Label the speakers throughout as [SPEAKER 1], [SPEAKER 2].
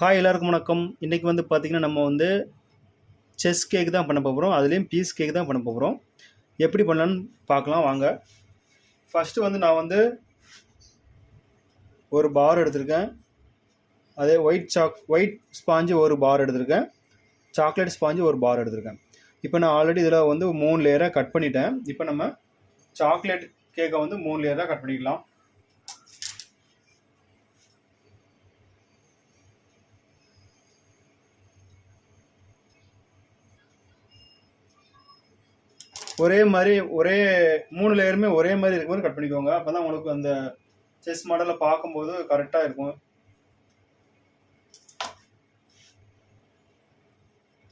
[SPEAKER 1] Hi எல்லாருக்கும் வணக்கம். இன்றைக்கி வந்து பார்த்திங்கன்னா நம்ம வந்து செஸ் கேக் தான் பண்ண போகிறோம் அதுலேயும் பீஸ் கேக் தான் பண்ண போகிறோம் எப்படி பண்ணலான்னு பார்க்கலாம் வாங்க. ஃபஸ்ட்டு வந்து நான் வந்து ஒரு பார் எடுத்திருக்கேன். அதே ஒயிட் சாக் ஒயிட் ஸ்பாஞ்சு ஒரு பார் எடுத்திருக்கேன். சாக்லேட் ஸ்பாஞ்சு ஒரு பார் எடுத்திருக்கேன். இப்போ நான் ஆல்ரெடி இதில் வந்து மூணு லேயராக கட் பண்ணிட்டேன். இப்போ நம்ம சாக்லேட் கேக்கை வந்து மூணு லேயராக கட் பண்ணிக்கலாம். ஒரே மாதிரி ஒரே மூணு லேயருமே ஒரே மாதிரி இருக்க மாதிரி கட் பண்ணிக்கோங்க. அப்போ தான் உங்களுக்கு அந்த செஸ் மாடலை பார்க்கும்போது கரெக்டாக இருக்கும்.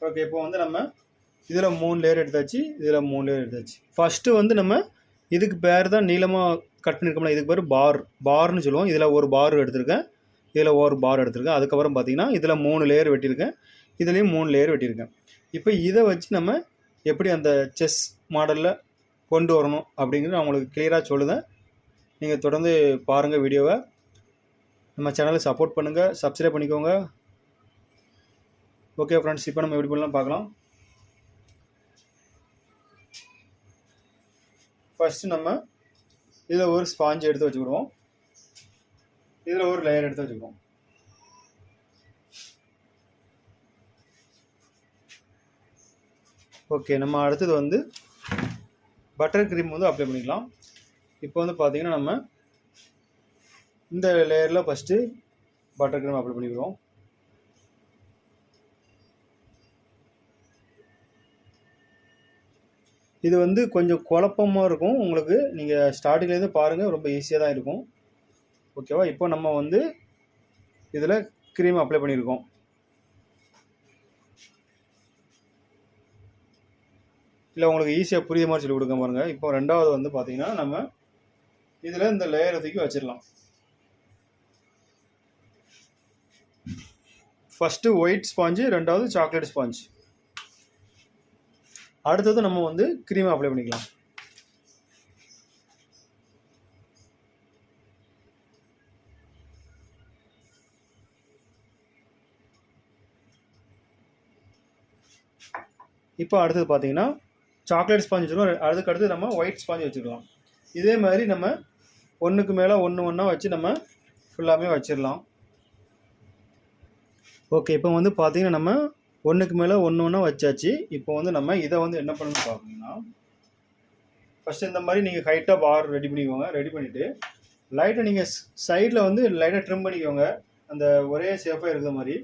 [SPEAKER 1] ஓகே இப்போ வந்து நம்ம இதில் மூணு லேயர் எடுத்தாச்சு. இதில் மூணு லேயர் எடுத்தாச்சு. ஃபஸ்ட்டு வந்து நம்ம இதுக்கு பேர் தான் நீளமாக கட் பண்ணியிருக்கோம்ல இதுக்கு பேர் பார் பார்னு சொல்லுவோம். இதில் ஒரு பார் எடுத்திருக்கேன். இதில் ஒரு பார் எடுத்திருக்கேன். அதுக்கப்புறம் பார்த்தீங்கன்னா இதில் மூணு லேயர் வெட்டியிருக்கேன். இதுலேயும் மூணு லேயர் வெட்டியிருக்கேன். இப்போ இதை வச்சு நம்ம எப்படி அந்த செஸ் மாடலில் கொண்டு வரணும் அப்படிங்கிறது நான் உங்களுக்கு கிளியராக சொல்லுதேன். நீங்கள் தொடர்ந்து பாருங்கள் வீடியோவை. நம்ம சேனலை சப்போர்ட் பண்ணுங்கள் சப்ஸ்கிரைப் பண்ணிக்கோங்க. ஓகே ஃப்ரெண்ட்ஸ் இப்போ நம்ம எப்படி பண்ணலாம் பார்க்கலாம். ஃபஸ்ட்டு நம்ம இதில் ஒரு ஸ்பாஞ்ச் எடுத்து வச்சுக்கிடுவோம். இதில் ஒரு லேயர் எடுத்து வச்சுக்குவோம் ஓகே நம்ம அடுத்தது வந்து பட்டர் க்ரீம் வந்து அப்ளை பண்ணிக்கலாம். இப்போ வந்து பார்த்தீங்கன்னா நம்ம இந்த லேயரில் ஃபஸ்ட்டு பட்டர் க்ரீம் அப்ளை பண்ணிக்கிறோம். இது வந்து கொஞ்சம் குழப்பமாக இருக்கும். உங்களுக்கு நீங்கள் ஸ்டார்டிங்லேருந்து பாருங்கள் ரொம்ப ஈஸியாக தான் இருக்கும். ஓகேவா இப்போ நம்ம வந்து இதில் க்ரீம் அப்ளை பண்ணியிருக்கோம். இல்லை உங்களுக்கு ஈஸியாக புரிய மாதிரி சொல்லி கொடுக்க பாருங்கள் இப்போ ரெண்டாவது வந்து பார்த்தீங்கன்னா நம்ம இதில் இந்த லேயரை தூக்கி வச்சிடலாம். ஃபஸ்ட்டு ஒயிட் ஸ்பாஞ்சு ரெண்டாவது சாக்லேட் ஸ்பாஞ்ச் அடுத்தது நம்ம வந்து க்ரீம் அப்ளை பண்ணிக்கலாம். இப்போ அடுத்தது பார்த்தீங்கன்னா சாக்லேட் ஸ்பாஞ்ச் வச்சுருக்கோம். அதுக்கு அடுத்து நம்ம ஒயிட் ஸ்பாஞ்ச் வச்சுக்கலாம் இதே மாதிரி நம்ம ஒன்றுக்கு மேலே ஒன்று ஒன்றா வச்சு நம்ம ஃபுல்லாகவே வச்சிடலாம் ஓகே இப்போ வந்து பார்த்திங்கன்னா நம்ம ஒன்றுக்கு மேலே ஒன்று ஒன்றா வச்சாச்சு. இப்போ வந்து நம்ம இதை வந்து என்ன பண்ணணும் பார்த்தீங்கன்னா ஃபஸ்ட்டு இந்த மாதிரி நீங்கள் ஹைட்டாக பார் ரெடி பண்ணிக்கோங்க. ரெடி பண்ணிவிட்டு லைட்டை நீங்கள் சைடில் வந்து லைட்டாக ட்ரிம் பண்ணிக்கோங்க. அந்த ஒரே சேஃபாக இருக்கிற மாதிரி.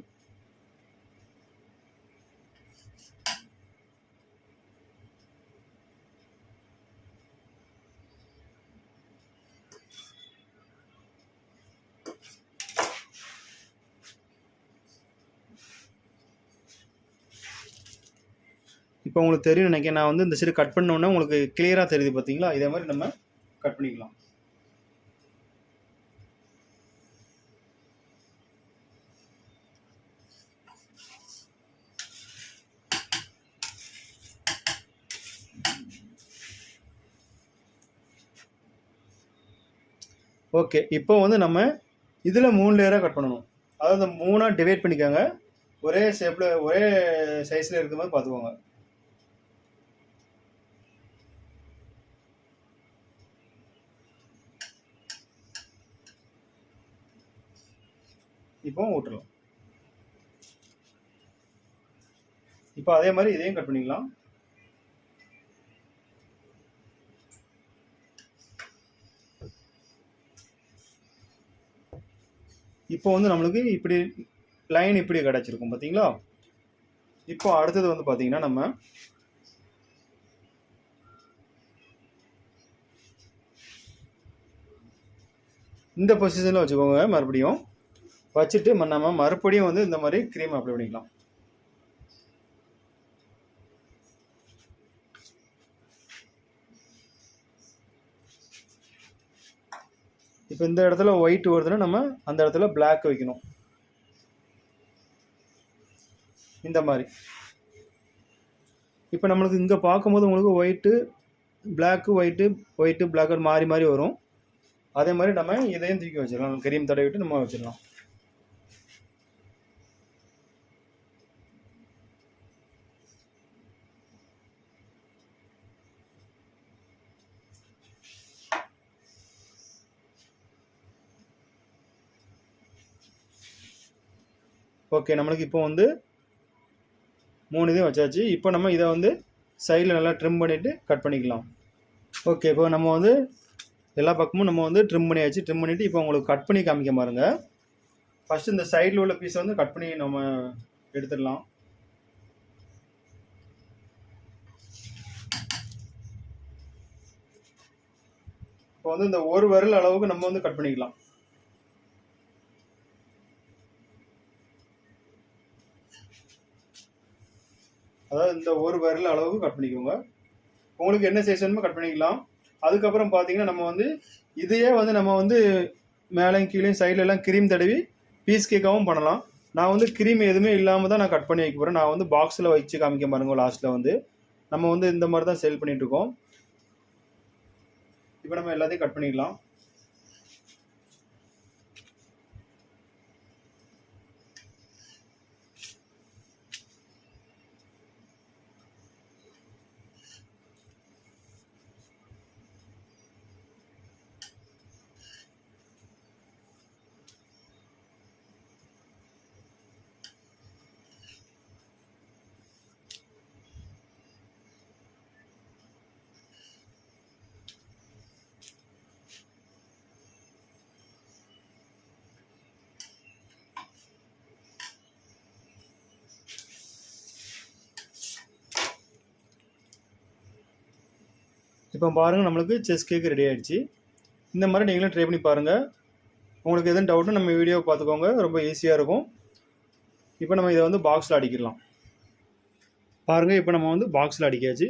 [SPEAKER 1] இப்போ உங்களுக்கு தெரியும் நினைக்கிறேன். நான் வந்து இந்த சைடு கட் பண்ணோன்னே உங்களுக்கு கிளியராக தெரியுது பார்த்தீங்களா இதே மாதிரி நம்ம கட் பண்ணிக்கலாம். ஓகே இப்போ வந்து நம்ம இதில் மூணு லேயராக கட் பண்ணணும். அதாவது மூணாக டிவைட் பண்ணிக்கோங்க. ஒரே ஷேப்பில் ஒரே சைஸில் இருக்கிற மாதிரி பார்த்துக்கோங்க இப்போ விட்டுறலாம் இப்போ அதே மாதிரி இதையும் கட் பண்ணிக்கலாம். இப்போ வந்து நம்மளுக்கு இப்படி லைன் இப்படி கிடச்சிருக்கும் பார்த்தீங்களா இப்போ அடுத்தது வந்து பார்த்தீங்கன்னா நம்ம இந்த பொசிஷனில் வச்சுக்கோங்க மறுபடியும் வச்சுட்டு நம்ம மறுபடியும் வந்து இந்த மாதிரி க்ரீம் அப்ளை பண்ணிக்கலாம். இப்போ இந்த இடத்துல ஒயிட் வருதுன்னா நம்ம அந்த இடத்துல பிளாக் வைக்கணும். இந்த மாதிரி. இப்போ நம்மளுக்கு இங்கே பார்க்கும்போது உங்களுக்கு white black white white black மாறி மாறி வரும். அதே மாதிரி நம்ம இதையும் தூக்கி வச்சிடலாம். கிரீம் தடவிட்டு நம்ம வச்சிடலாம். ஓகே நம்மளுக்கு இப்போ வந்து மூணு இதையும் வச்சாச்சு. இப்போ நம்ம இதை வந்து சைடில் நல்லா ட்ரிம் பண்ணிவிட்டு கட் பண்ணிக்கலாம். ஓகே இப்போ நம்ம வந்து எல்லா பக்கமும் நம்ம வந்து ட்ரிம் பண்ணியாச்சு. ட்ரிம் பண்ணிவிட்டு இப்போ உங்களுக்கு கட் பண்ணி காமிக்க பாருங்க. ஃபஸ்ட்டு இந்த சைடில் உள்ள பீஸை வந்து கட் பண்ணி நம்ம எடுத்துடலாம். இப்போ வந்து இந்த ஒரு விரல் அளவுக்கு நம்ம வந்து கட் பண்ணிக்கலாம். அதாவது இந்த ஒரு விரல் அளவுக்கு கட் பண்ணிக்கோங்க. உங்களுக்கு என்ன சைஸ் வேணுமோ கட் பண்ணிக்கலாம். அதுக்கப்புறம் பார்த்தீங்கன்னா நம்ம வந்து இதையே வந்து நம்ம வந்து மேலேயும் கீழேயும் சைடுல எல்லாம் க்ரீம் தடவி பீஸ் கேக்காகவும் பண்ணலாம். நான் வந்து கிரீம் எதுவுமே இல்லாமல் தான் நான் கட் பண்ணி வைக்க போகிறேன் நான் வந்து பாக்ஸில் வச்சு காமிக்க பாருங்க லாஸ்ட்டில் வந்து. நம்ம வந்து இந்த மாதிரி தான் சேல் பண்ணிகிட்ருக்கோம் இப்போ நம்ம எல்லாத்தையும் கட் பண்ணிக்கலாம். இப்போ பாருங்கள் நம்மளுக்கு செஸ் கேக் ரெடி ஆகிடுச்சு இந்த மாதிரி நீங்களும் ட்ரை பண்ணி பாருங்கள் உங்களுக்கு எதுவும் டவுட்டும் நம்ம வீடியோவை பார்த்துக்கோங்க ரொம்ப ஈஸியாக இருக்கும். இப்போ நம்ம இதை வந்து பாக்ஸில் அடிக்கிடலாம். பாருங்கள் இப்போ நம்ம வந்து பாக்ஸில் அடிக்காச்சு.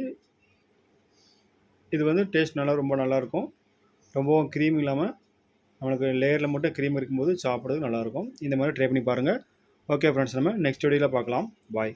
[SPEAKER 1] இது வந்து டேஸ்ட் நல்லா ரொம்ப நல்லாயிருக்கும் ரொம்பவும் க்ரீம் இல்லாமல் நம்மளுக்கு லேயரில் மட்டும் க்ரீம் இருக்கும்போது சாப்பிட்றது நல்லாயிருக்கும் இந்த மாதிரி ட்ரை பண்ணி பாருங்கள் ஓகே ஃப்ரெண்ட்ஸ் நம்ம நெக்ஸ்ட் வீடியோவில் பார்க்கலாம். பாய்